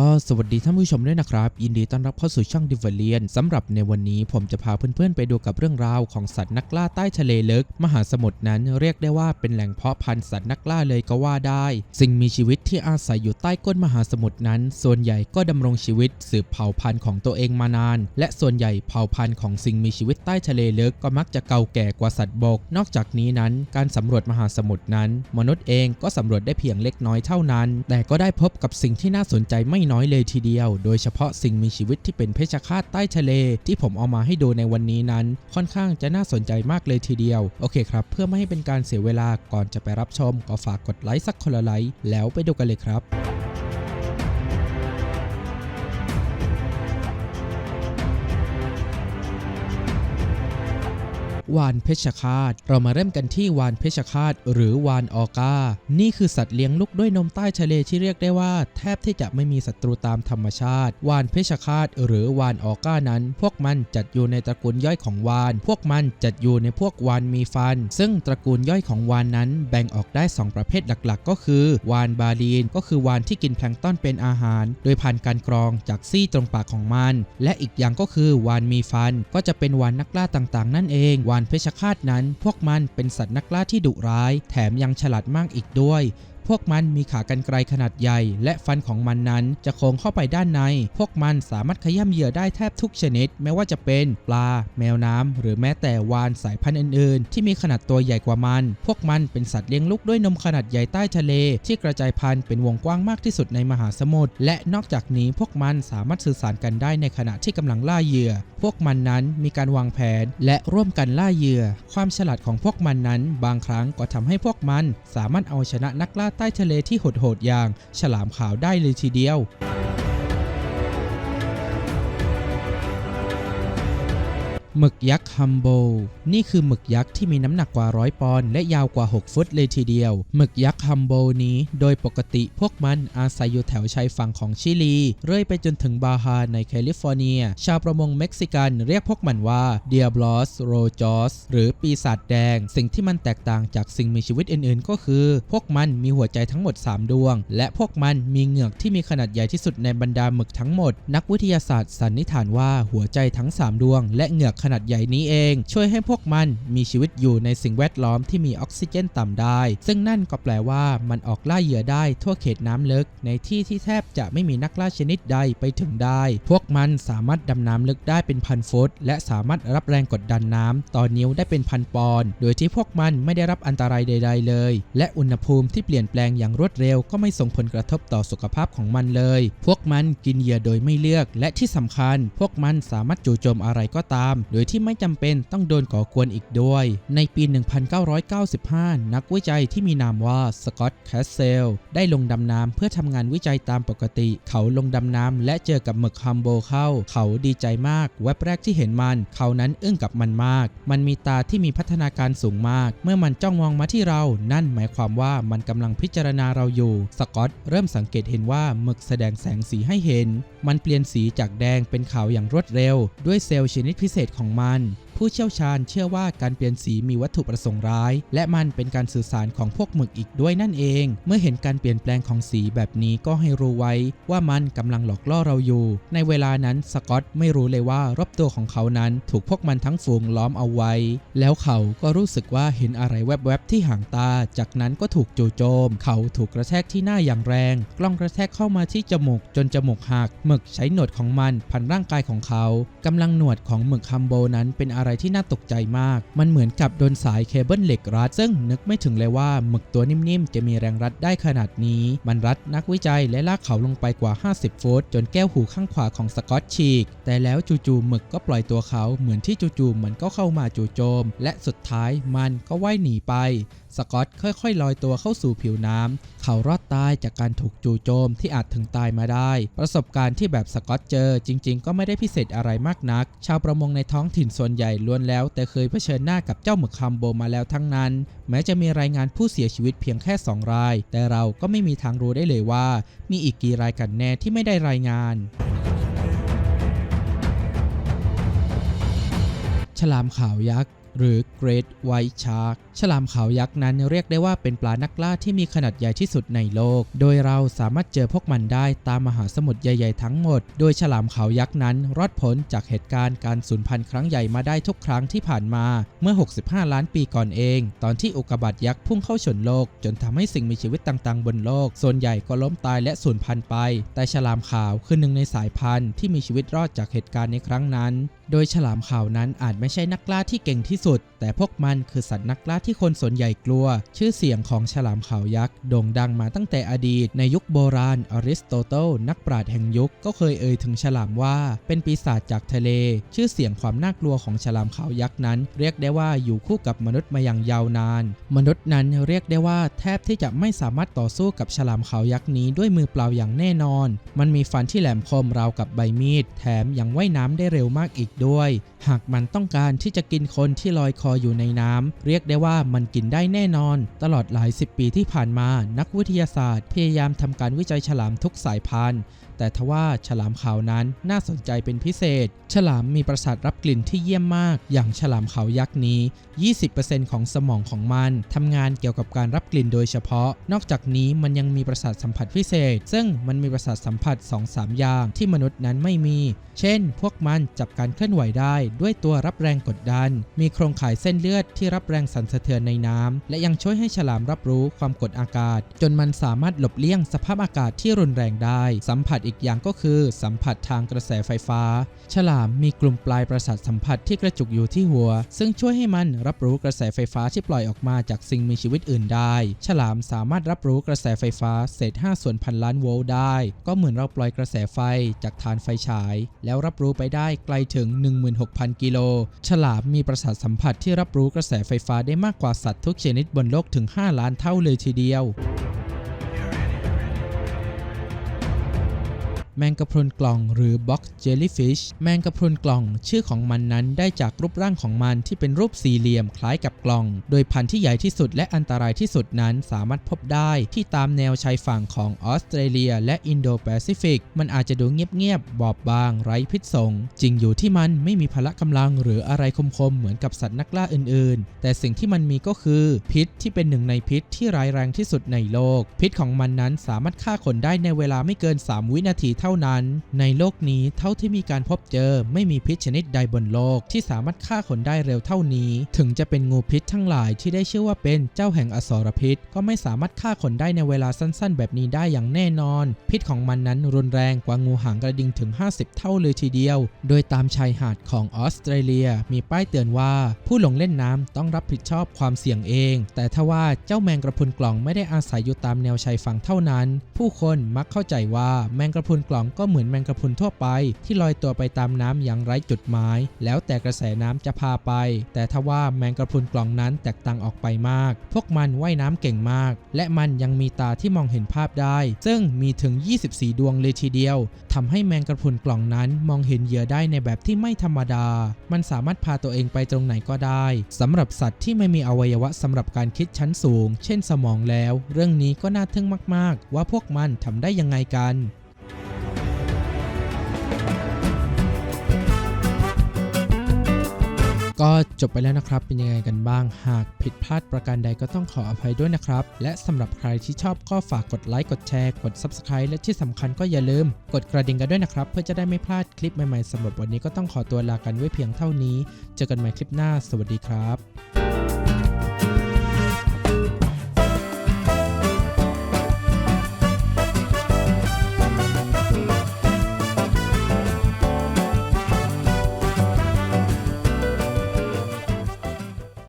ก็สวัสดีท่านผู้ชมด้วยนะครับ ยินดีต้อนรับเข้าสู่ช่องดิวเลียนสำหรับในวันนี้ผมจะพาเพื่อนๆ ไปดูกับเรื่องราวของสัตว์นักล่าใต้ทะเลลึก มหาสมุทรนั้นเรียกได้ว่าเป็นแหล่งเพาะพันธุ์สัตว์นักล่าเลยก็ว่าได้ สิ่งมีชีวิตที่อาศัยอยู่ใต้ก้นมหาสมุทรนั้น ส่วนใหญ่ก็ดำรงชีวิตสืบเผ่าพันธุ์ของตัวเองมานาน และส่วนใหญ่เผ่าพันธุ์ของสิ่งมีชีวิตใต้ทะเลลึกก็มักจะเก่าแก่กว่าสัตว์บก นอกจากนี้นั้น การสำรวจมหาสมุทรนั้น มนุษย์เองก็สำรวจได้เพียงเล็กน้อยเท่านั้น แต่ก็ได้พบกับสิ่งที่น่าสนใจไม่น้อยเลยทีเดียว โดยเฉพาะสิ่งมีชีวิตที่เป็นเพชฌฆาตใต้ทะเล ที่ผมเอามาให้ดูในวันนี้นั้น ค่อนข้างจะน่าสนใจมากเลยทีเดียว โอเคครับ เพื่อไม่ให้เป็นการเสียเวลาก่อนจะไปรับชมก็ฝากกดไลค์สักคนละไลค์แล้วไปดูกันเลยครับ วานเพชฌฆาต เรามาเริ่มกันที่วานเพชฌฆาต หรือวานออกา นี่คือสัตว์เลี้ยงลูกด้วยนมใต้ทะเลที่เรียกได้ว่า แทบที่จะไม่มีศัตรูตามธรรมชาติ วานเพชฌฆาต หรือวานออกานั้น พวกมันจัดอยู่ในตระกูลย่อยของวาน พวกมันจัดอยู่ในพวกวานมีฟัน ซึ่งตระกูลย่อยของวานนั้นแบ่งออกได้ 2 ประเภทหลักๆ ก็คือ วานบาลีน ก็คือวานที่กินแพลงต้อนเป็นอาหาร โดยผ่านการกรองจากซี่ตรงปากของมัน และอีกอย่างก็คือวานมีฟัน ก็จะเป็นวานนักล่าต่างๆ นั่นเองวานเพชฌฆาตนั้น พวกมันเป็นสัตว์นักล่าที่ดุร้าย แถมยังฉลาดมากอีกด้วย พวกมันมีขากรรไกรขนาดใหญ่ และฟันของมันนั้นจะโค้งเข้าไปด้านใน พวกมันสามารถขย้ำเหยื่อได้แทบทุกชนิด ไม่ว่าจะเป็นปลา แมวน้ำ หรือแม้แต่วานสายพันธุ์อื่นๆ ที่มีขนาดตัวใหญ่กว่ามัน พวกมันเป็นสัตว์เลี้ยงลูกด้วยนมขนาดใหญ่ใต้ทะเล ที่กระจายพันธุ์เป็นวงกว้างมากที่สุดในมหาสมุทร และนอกจากนี้พวกมันสามารถสื่อสารกันได้ในขณะที่กำลังล่าเหยื่อ พวกมันนั้นมีการวางแผน และร่วมกันล่าเหยื่อ ความฉลาดของพวกมันนั้น บางครั้งก็ทำให้พวกมันสามารถเอาชนะนักล่าใต้ทะเลที่โหดๆอย่าง ฉลามขาวได้เลยทีเดียว หมึกยักษ์ฮัมโบนี่คือหมึกยักษ์ที่มีน้ำหนักกว่าร้อยปอนด์และยาวกว่า 6 ฟุตเลยทีเดียว หมึกยักษ์ฮัมโบนี้โดยปกติพวกมันอาศัยอยู่แถวชายฝั่งของชิลี เรื่อยไปจนถึงบาฮาในแคลิฟอร์เนีย ชาวประมงเม็กซิกันเรียกพวกมันว่าเดียบลอสโรจอสหรือปีศาจแดง สิ่งที่มันแตกต่างจากสิ่งมีชีวิตอื่นๆ ก็คือ พวกมันมีหัวใจทั้งหมด 3 ดวง และพวกมันมีเหงือกที่มีขนาดใหญ่ที่สุดในบรรดาหมึกทั้งหมด นักวิทยาศาสตร์สันนิษฐานว่าหัวใจทั้ง 3 ดวง และเหงือกขนาดใหญ่นี้เอง ช่วยให้พวกมันมีชีวิตอยู่ในสิ่งแวดล้อมที่มีออกซิเจนต่ำได้ ซึ่งนั่นก็แปลว่ามันออกล่าเหยื่อได้ทั่วเขตน้ำลึก ในที่ที่แทบจะไม่มีนักล่าชนิดใดไปถึงได้ พวกมันสามารถดำน้ำลึกได้เป็นพันฟุต และสามารถรับแรงกดดันน้ำต่อนิ้วได้เป็นพันปอนด์โดยที่พวกมันไม่ได้รับอันตรายใด ๆ เลย และอุณหภูมิที่เปลี่ยนแปลงอย่างรวดเร็วก็ไม่ส่งผลกระทบต่อสุขภาพของมันเลย พวกมันกินเหยื่อโดยไม่เลือก และที่สำคัญ พวกมันสามารถจู่โจมอะไรก็ตามโดยที่ไม่จำเป็นต้องโดนก่อกวนอีกด้วย ในปี 1995 นักวิจัยที่มีนามว่าสกอตต์แคสเซลได้ลงดำน้ำเพื่อทำงานวิจัยตามปกติ เขาลงดำน้ำและเจอกับหมึกฮัมโบเข้า เขาดีใจมากแวบแรกที่เห็นมัน เขานั้นอึ้งกับมันมาก มันมีตาที่มีพัฒนาการสูงมาก เมื่อมันจ้องมองมาที่เรา นั่นหมายความว่ามันกำลังพิจารณาเราอยู่ สกอตเริ่มสังเกตเห็นว่าหมึกแสดงแสงสีให้เห็น มันเปลี่ยนสีจากแดงเป็นขาวอย่างรวดเร็ว ด้วยเซลล์ชนิดพิเศษของมัน ผู้เชี่ยวชาญเชื่อว่าการเปลี่ยนสีมีวัตถุประสงค์ร้าย และมันเป็นการสื่อสารของพวกหมึกอีกด้วยนั่นเอง เมื่อเห็นการเปลี่ยนแปลงของสีแบบนี้ก็ให้รู้ไว้ว่ามันกำลังหลอกล่อเราอยู่ ในเวลานั้นสกอตไม่รู้เลยว่ารอบตัวของเขานั้นถูกพวกมันทั้งฝูงล้อมเอาไว้ แล้วเขาก็รู้สึกว่าเห็นอะไรแวบๆที่ห่างตา จากนั้นก็ถูกจู่โจม เขาถูกกระแทกที่หน้าอย่างแรง กล้องกระแทกเข้ามาที่จมูกจนจมูกหักหมึกใช้หนวดของมันพันร่างกายของเขากำลังหนวดของหมึกฮัมโบนั้นเป็นอะไรที่น่าตกใจมาก มันเหมือนกับโดนสายเคเบิลเหล็กรัด ซึ่งนึกไม่ถึงเลยว่าหมึกตัวนิ่มๆ จะมีแรงรัดได้ขนาดนี้ มันรัดนักวิจัยและลากเขาลงไปกว่า 50 ฟุต จนแก้วหูข้างขวาของสกอตฉีก แต่แล้วจู่ๆหมึกก็ปล่อยตัวเขา เหมือนที่จู่ๆมันก็เข้ามาจู่โจม และสุดท้ายมันก็ว่ายหนีไป สกอตค่อยๆลอยตัวเข้าสู่ผิวน้ำ เขารอดตายจากการถูกจู่โจมที่อาจถึงตายมาได้ ประสบการณ์ที่แบบสกอตเจอจริง ๆ ก็ไม่ได้พิเศษอะไรมากนัก ชาวประมงในท้องถิ่นส่วนใหญ่ล้วนแล้ว แต่เคยเผชิญหน้ากับเจ้าหมึกคัมโบมาแล้วทั้งนั้น แม้จะมีรายงานผู้เสียชีวิตเพียงแค่ 2 ราย แต่เราก็ไม่มีทางรู้ได้เลยว่า มีอีกกี่รายกันแน่ที่ไม่ได้รายงานฉลามขาวยักษ์ หรือ Great White Shark ฉลามขาวยักษ์นั้นเรียกได้ว่าเป็นปลานักล่าที่มีขนาดใหญ่ที่สุดในโลก โดยเราสามารถเจอพวกมันได้ตามมหาสมุทรใหญ่ๆทั้งหมด โดยฉลามขาวยักษ์นั้นรอดพ้นจากเหตุการณ์การสูญพันธุ์ครั้งใหญ่มาได้ทุกครั้งที่ผ่านมาเมื่อ 65 ล้านปีก่อนเอง ตอนที่อุกกาบาตยักษ์พุ่งเข้าชนโลก จนทำให้สิ่งมีชีวิตต่างๆ บนโลก ส่วนใหญ่ก็ล้มตายและสูญพันธุ์ไป แต่ฉลามขาวคือหนึ่งในสายพันธุ์ที่มีชีวิตรอดจากเหตุการณ์ในครั้งนั้น โดยฉลามขาวนั้นอาจไม่ใช่นักล่าที่เก่งที่สุด แต่พวกมันคือสัตว์นักล่าที่คนส่วนใหญ่กลัว ชื่อเสียงของฉลามขาวยักษ์โด่งดังมาตั้งแต่อดีตในยุคโบราณอริสโตเติลนักปราชญ์แห่งยุคก็เคยเอ่ยถึงฉลามว่า เป็นปีศาจจากทะเล ชื่อเสียงความน่ากลัวของฉลามขาวยักษ์นั้น เรียกได้ว่าอยู่คู่กับมนุษย์มาอย่างยาวนาน มนุษย์นั้นเรียกได้ว่าแทบที่จะไม่สามารถต่อสู้กับฉลามขาวยักษ์นี้ด้วยมือเปล่าอย่างแน่นอน มันมีฟันที่แหลมคมราวกับใบมีด แถมยังว่ายน้ำได้เร็วมากอีกด้วย หากมันต้องการที่จะกินคนที่ลอยคออยู่ในน้ำเรียกได้ว่ามันกินได้แน่นอน ตลอดหลายสิบปีที่ผ่านมา นักวิทยาศาสตร์ พยายามทำการวิจัยฉลามทุกสายพันธุ์ แต่ทว่าฉลามขาวนั้นน่าสนใจเป็นพิเศษ ฉลามมีประสาทรับกลิ่นที่เยี่ยมมาก อย่างฉลามขาวยักษ์นี้ 20%ของสมองของมันทำงานเกี่ยวกับการรับกลิ่นโดยเฉพาะ นอกจากนี้มันยังมีประสาทสัมผัสพิเศษ ซึ่งมันมีประสาทสัมผัส 2-3 อย่างที่มนุษย์นั้นไม่มี เช่น พวกมันจับการเคลื่อนไหวได้ด้วยตัวรับแรงกดดัน มีโครงข่ายเส้นเลือดที่รับแรงสั่นสะเทือนในน้ำและยังช่วยให้ฉลามรับรู้ความกดอากาศ จนมันสามารถหลบเลี่ยงสภาพอากาศที่รุนแรงได้ สัมผัสอีกอย่างก็คือ สัมผัสทางกระแสไฟฟ้า ฉลามมีกลุ่มปลายประสาทสัมผัสที่กระจุกอยู่ที่หัว ซึ่งช่วยให้มันรับรู้กระแสไฟฟ้าที่ปล่อยออกมาจากสิ่งมีชีวิตอื่นได้ ฉลามสามารถรับรู้กระแสไฟฟ้าเศษ 5 ส่วนพันล้านโวลต์ได้ ก็เหมือนเราปล่อยกระแสไฟจากฐานไฟฉาย แล้วรับรู้ไปได้ไกลถึง 16,000 กิโล ฉลามมีประสาทสัมผัสที่รับรู้กระแสไฟฟ้าได้มากกว่าสัตว์ทุกชนิดบนโลกถึง 5 ล้านเท่าเลยทีเดียว แมงกะพรุนกล่องหรือ Box Jellyfish แมงกะพรุนกล่อง ชื่อของมันนั้นได้จากรูปร่างของมันที่เป็นรูปสี่เหลี่ยมคล้ายกับกล่อง โดยพันธุ์ที่ใหญ่ที่สุดและอันตรายที่สุดนั้นสามารถพบได้ที่ตามแนวชายฝั่งของออสเตรเลีย และอินโดแปซิฟิก มันอาจจะดูเงียบๆ บอบบาง ไร้พิษสงจริงอยู่ที่มันไม่มีพละกำลังหรืออะไรคมๆ เหมือนกับสัตว์นักล่าอื่นๆ แต่สิ่งที่มันมีก็คือพิษที่เป็นหนึ่งในพิษที่ร้ายแรงที่สุดในโลก พิษของมันนั้นสามารถฆ่าคนได้ในเวลาไม่เกิน 3 วินาทีเท่านั้น ในโลกนี้เท่าที่มีการพบเจอไม่มีพิษชนิดใดบนโลกที่สามารถฆ่าคนได้เร็วเท่านี้ ถึงจะเป็นงูพิษทั้งหลายที่ได้ชื่อว่าเป็นเจ้าแห่งอสรพิษ ก็ไม่สามารถฆ่าคนได้ในเวลาสั้นๆ แบบนี้ได้อย่างแน่นอน พิษของมันนั้นรุนแรงกว่างูหางกระดิ่งถึง 50 เท่าเลยทีเดียว โดยตามชายหาดของออสเตรเลียมีป้ายเตือนว่า ผู้ลงเล่นน้ำต้องรับผิดชอบความเสี่ยงเอง แต่ทว่าเจ้าแมงกระพุนกล่องไม่ได้อาศัยอยู่ตามแนวชายฝั่งเท่านั้น ผู้คนมักเข้าใจว่าแมงกระพุนกล่องก็เหมือนแมงกะพรุนทั่วไป ที่ลอยตัวไปตามน้ำอย่างไร้จุดหมาย แล้วแต่กระแสน้ำจะพาไป แต่ทว่าแมงกะพรุนกล่องนั้นแตกต่างออกไปมาก พวกมันว่ายน้ำเก่งมาก และมันยังมีตาที่มองเห็นภาพได้ ซึ่งมีถึง 24 ดวงเลยทีเดียวทำให้แมงกะพรุนกล่องนั้นมองเห็นเหยื่อได้ในแบบที่ไม่ธรรมดา มันสามารถพาตัวเองไปตรงไหนก็ได้สำหรับสัตว์ที่ไม่มีอวัยวะสำหรับการคิดชั้นสูง เช่นสมองแล้ว เรื่องนี้ก็น่าทึ่งมาก ๆ ว่าพวกมันทำได้ยังไงกัน ก็จบไปแล้วนะครับ เป็นยังไงกันบ้าง หากผิดพลาดประการใดก็ต้องขออภัยด้วยนะครับ และสำหรับใครที่ชอบก็ฝากกดไลค์ กดแชร์ กด Subscribe และที่สำคัญก็อย่าลืม กดกระดิ่งกันด้วยนะครับ เพื่อจะได้ไม่พลาดคลิปใหม่ๆสำหรับวันนี้ก็ต้องขอตัวลากันไว้เพียงเท่านี้ เจอกันใหม่คลิปหน้า สวัสดีครับ